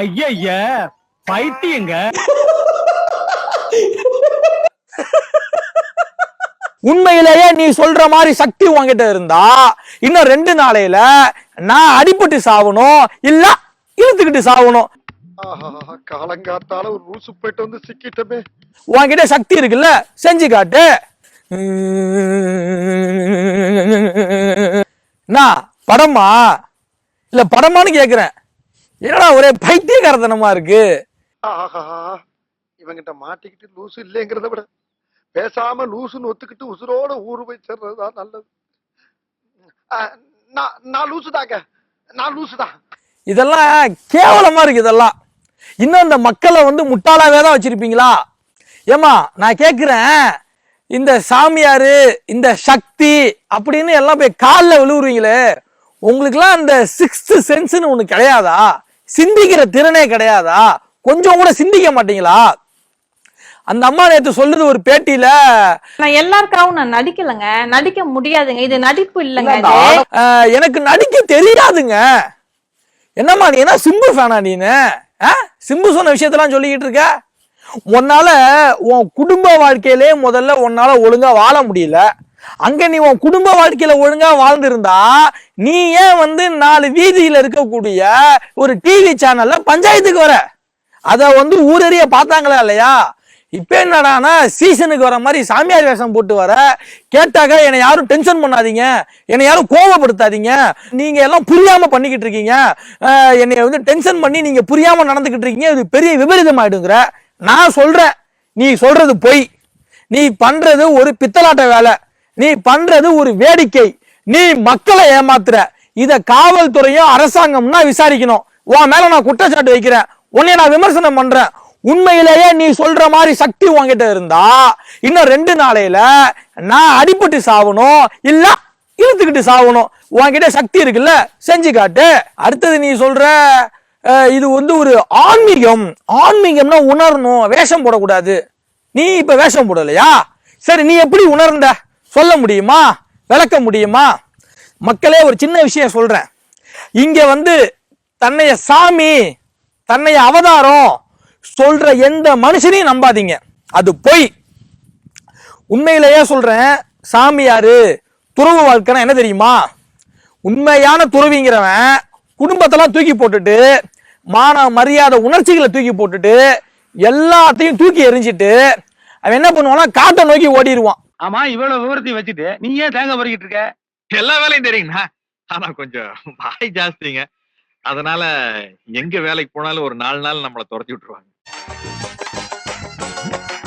ஐய பைத்தியங்க. உண்மையிலேயே நீ சொல்ற மாதிரி சக்தி உன்கிட்ட இருந்தா இன்னும் ரெண்டு நாளையில நான் அடிபட்டு சாவணும் இல்ல இழுத்துக்கிட்டு சாவணும். ஆஹா காலங்காத்தால ஒரு ரூசு போயிட்டு வந்து சிக்கிட்டமே. உன்கிட்ட சக்தி இருக்குல்ல செஞ்சு காட்டு. நான் படமா? இல்ல படமான்னு கேக்குறேன். என்னடா ஒரே பைத்தியகாரத்தனமா இருக்கு? இவங்கிட்ட மாட்டிக்கிட்டு லூசு இல்லைங்கிறத விட பேசாம லூசுன்னு ஒத்துக்கிட்டு உசுரோட ஊரு போய் சேர்றதுதான் நல்லது. நான் நான் லூசுதாங்க. நான் லூசுதான். இதெல்லாம் கேவலமா இருக்கு இதெல்லாம். இன்னும் இந்த மக்களை வந்து முட்டாளாவே தான் வச்சிருப்பீங்களா? ஏமா நான் கேக்குறேன். இந்த சாமியாரு இந்த சக்தி அப்படின்னு எல்லாம் போய் காலில் விழுவுறீங்களே. உங்களுக்குலாம் இந்த சிக்ஸ்த் சென்ஸ்னு ஒண்ணு கிடையாதா? சிந்திக்கிற திறனே கிடையாதா? கொஞ்சம் கூட சிந்திக்க மாட்டீங்களா? அந்த அம்மா நேத்து சொல்லுது ஒரு பேட்டியில நான் எல்லாருக்காகவும் நான் நடிக்கலைங்க. நடிக்க முடியாதுங்க. இது நடிப்பு இல்லைங்க எனக்கு நடிக்க தெரியாதுங்க. என்னம்மா நீ என்ன சிம்பு ஃபேனா நீனு? சிம்பு சொன்ன விஷயத்தெல்லாம் சொல்லிக்கிட்டு இருக்க? உன்னால உன் குடும்ப வாழ்க்கையிலே முதல்ல உன்னால ஒழுங்கா வாழ முடியல. அங்க நீ உன் குடும்ப வாழ்க்கையில ஒழுங்கா வாழ்ந்திருந்தா நீ ஏன் வந்து நாலு வீதியில இருக்கக்கூடிய ஒரு டிவி சேனல்ல பஞ்சாயத்துக்கு வர? அத வந்து ஊரறிய பார்த்தாங்களா இல்லையா? இப்ப என்னடானா சீசனுக்கு வர மாதிரி சாமியார் வேஷம் போட்டு வர கேட்டாக்க என்னை யாரும் டென்ஷன் பண்ணாதீங்க. என்னை யாரும் கோவப்படுத்தாதீங்க. நீங்க எல்லாம் புரியாம பண்ணிக்கிட்டு இருக்கீங்க. என்னை வந்து டென்ஷன் பண்ணி நீங்க புரியாம நடந்துகிட்டு இருக்கீங்க. இது பெரிய விபரீதம் ஆயிடுங்கிற நான் சொல்றேன் நீ சொல்றது பொய். நீ பண்றது ஒரு பித்தலாட்ட வேலை. நீ பண்றது ஒரு வேடிக்கை. நீ மக்களை ஏமாத்துற. இத காவல்துறையும் அரசாங்கம்னா விசாரிக்கணும். உன் மேல நான் குற்றச்சாட்டு வைக்கிறேன். உன்னை நான் விமர்சனம் பண்றேன். உண்மையிலேயே நீ சொல்ற மாதிரி சக்தி உங்ககிட்ட இருந்தா இன்னும் ரெண்டு நாளையில நான் அடிபட்டு சாவணும். இல்ல இழுத்துக்கிட்டு சாவணும். உன்கிட்ட சக்தி இருக்குல்ல செஞ்சு காட்டு. அடுத்தது நீ சொல்ற இது வந்து ஒரு ஆன்மீகம். ஆன்மீகம்னா உணரணும். வேஷம் போடக்கூடாது. நீ இப்ப வேஷம் போடலையா? சரி நீ எப்படி உணர்ந்த? சொல்ல முடியுமா? விளக்க முடியுமா? மக்களே ஒரு சின்ன விஷயம் சொல்றேன். இங்க வந்து தன்னைய சாமி தன்னைய அவதாரம் சொல்ற எந்த மனுஷனையும் நம்பாதீங்க. அது பொய். உண்மையிலேயே சொல்றேன் சாமியாரு துறவு வாழ்க்கைனா என்ன தெரியுமா? உண்மையான துறவிங்கிறவன் குடும்பத்தெல்லாம் தூக்கி போட்டுட்டு மான மரியாதை உணர்ச்சிகளை தூக்கி போட்டுட்டு எல்லாத்தையும் தூக்கி எறிஞ்சிட்டு அவன் என்ன பண்ணுவான்னா காட்டை நோக்கி ஓடிடுவான். ஆமா இவ்வளவு விவரத்தையும் வச்சுட்டு நீ ஏன் தேங்க பறிக்கிட்டு இருக்க? எல்லா வேலையும் தெரியுங்கண்ணா ஆனா கொஞ்சம் வாய் ஜாஸ்திங்க. அதனால எங்க வேலைக்கு போனாலும் ஒரு நாலு நாள் நம்மளை துரத்தி விட்டுருவாங்க.